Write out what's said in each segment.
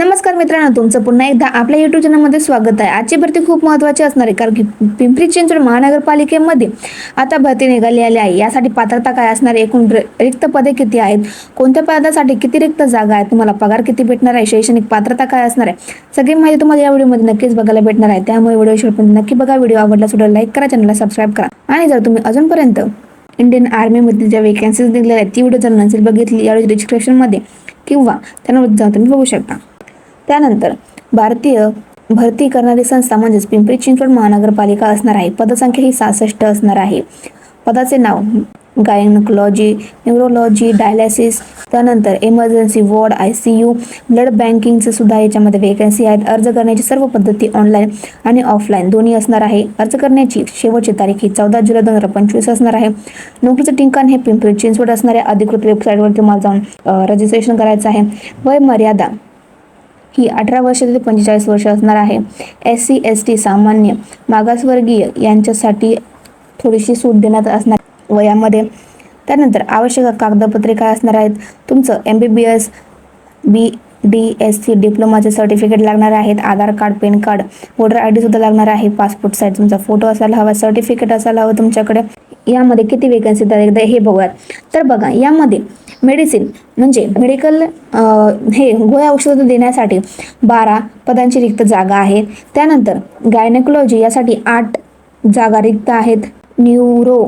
नमस्कार मित्रांनो तुमचं पुन्हा एकदा आपल्या युट्यूब चॅनलमध्ये स्वागत आहे. आजची भरती खूप महत्त्वाची असणार आहे कारण की पिंपरी चिंचवड महानगरपालिकेमध्ये आता भरती निघाली आली आहे. यासाठी पात्रता काय असणार आहे? एकूण रिक्त पदे किती आहेत? कोणत्या पदासाठी किती रिक्त जागा आहेत? तुम्हाला पगार किती भेटणार आहे? शैक्षणिक पात्रता काय असणार आहे? सगळी माहिती तुम्हाला या व्हिडिओमध्ये नक्कीच बघायला भेटणार आहे. त्यामुळे व्हिडिओ शेवटपर्यंत नक्की बघा. व्हिडिओ आवडला सुद्धा लाईक करा चॅनलला सबस्क्राईब करा. आणि जर तुम्ही अजूनपर्यंत इंडियन आर्मीमध्ये ज्या वेकन्सीज दिलेल्या आहेत ती व्हिडिओ जर नसेल बघितली यावेळी डिस्क्रिप्शनमध्ये किंवा त्यांना जाऊन तुम्ही बघू शकता. त्यानंतर भारतीय भरती करणारी संस्था म्हणजेच पिंपरी चिंचवड महानगरपालिका असणार आहे. पदसंख्या ही सहासष्ट असणार आहे. पदाचे नाव गायनकोलॉजी न्यूरोलॉजी डायलॅसिस त्यानंतर emergency ward I C U blood बँकिंगचे सुद्धा याच्यामध्ये वेकन्सी आहेत. अर्ज करण्याची सर्व पद्धती ऑनलाईन आणि ऑफलाईन दोन्ही असणार आहे. अर्ज करण्याची शेवटची तारीख ही चौदा जुलै दोन हजार पंचवीस असणार आहे. नोकरीचं ठिकाण हे पिंपरी चिंचवड असणाऱ्या अधिकृत वेबसाईटवर तुम्हाला जाऊन रजिस्ट्रेशन करायचं आहे. वय मर्यादा ही अठरा वर्ष ते पंचेचाळीस वर्ष असणार आहे. एस सी एस टी सामान्य मागासवर्गीय यांच्यासाठी थोडीशी सूट देण्यात असणार वयामध्ये. त्यानंतर आवश्यक कागदपत्रे काय असणार आहेत. तुमचं M B B S B D S C डिप्लोमाचे certificate लागणार आहेत. Aadhaar card PAN card voter I D सुद्धा लागणार आहे. पासपोर्ट साईज तुमचा फोटो असायला हवा सर्टिफिकेट असायला हवं तुमच्याकडे. यामध्ये किती वेकन्सी तर एकदा हे बघूयात. तर बघा यामध्ये मेडिसिन म्हणजे मेडिकल हे गोळ्या औषधं देण्यासाठी बारा पदांची रिक्त जागा आहेत. त्यानंतर गायनेकोलॉजी यासाठी आठ जागा रिक्त आहेत. न्यूरो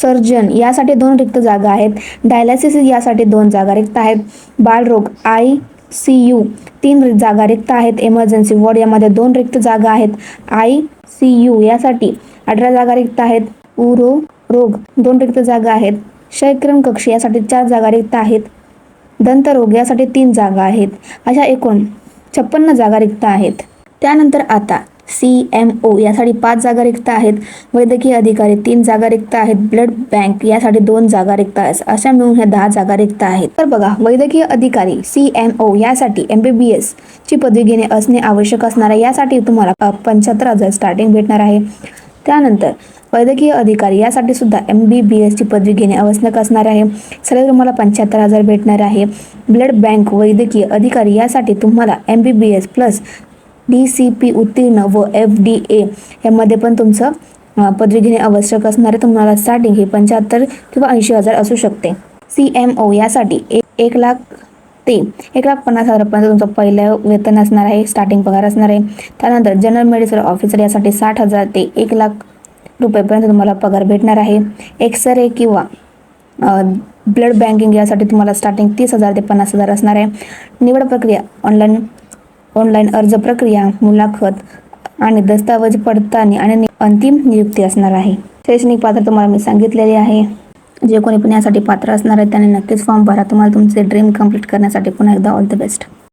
सर्जन यासाठी दोन रिक्त जागा आहेत. डायलासिस यासाठी दोन जागा रिक्त आहेत. बालरोग आय सी यू तीन जागा रिक्त आहेत. इमर्जन्सी वॉर्ड यामध्ये दोन रिक्त जागा आहेत. आय सी यू यासाठी अठरा जागा रिक्त आहेत. उरो रोग. दोन रिक्त जागा आहेत. क्षयक्रम कक्ष यासाठी चार जागा रिक्त आहेत. दंतरोग यासाठी तीन जागा आहेत. अशा एकूण छप्पन्न जागा रिक्त आहेत. त्यानंतर आता सी एम ओ यासाठी पाच जागा रिक्त आहेत. वैद्यकीय अधिकारी तीन जागा रिक्त आहेत. ब्लड बँक यासाठी दोन जागा रिक्त आहेत. अशा मिळून ह्या दहा जागा रिक्त आहेत. तर बघा वैद्यकीय अधिकारी सी एम ओ यासाठी एम बी बी एस ची पदवी घेणे असणे आवश्यक असणार आहे. यासाठी तुम्हाला पंच्याहत्तर हजार स्टार्टिंग भेटणार आहे. त्यानंतर वैद्यकीय अधिकारी यासाठी सुद्धा एम बी बी एसची पदवी घेणे आवश्यक असणार आहे. सर्व तुम्हाला पंच्याहत्तर हजार भेटणार आहे. ब्लड बँक वैद्यकीय अधिकारी यासाठी तुम्हाला M B B S plus D C P उत्तीर्ण व एफ डी ए यामध्ये पण तुमचं पदवी घेणे आवश्यक असणारे तुम्हाला स्टार्टिंग हे पंच्याहत्तर किंवा ऐंशी हजार असू शकते. सी एम ओ यासाठी एक एक लाख ते एक लाख पन्नास हजारपर्यंत तुमचं पहिलं वेतन असणार आहे. स्टार्टिंग पगार असणार आहे. त्यानंतर जनरल मेडिसिन ऑफिसर यासाठी साठ हजार ते एक लाख रुपयेपर्यंत तुम्हाला पगार भेटणार आहे. एक्सरे किंवा ब्लड बँकिंग यासाठी तुम्हाला स्टार्टिंग तीस हजार ते पन्नास हजार असणार आहे. निवड प्रक्रिया ऑनलाईन ऑनलाईन अर्ज प्रक्रिया मुलाखत आणि दस्तावेज पडताळणी आणि अंतिम नियुक्ती असणार आहे. शैक्षणिक पात्र तुम्हाला मी सांगितलेले आहे. जे कोणी पण यासाठी पात्र असणार आहे त्याने नक्कीच फॉर्म भरा. तुम्हाला तुमचे ड्रीम कंप्लीट करण्यासाठी पुन्हा एकदा ऑल द बेस्ट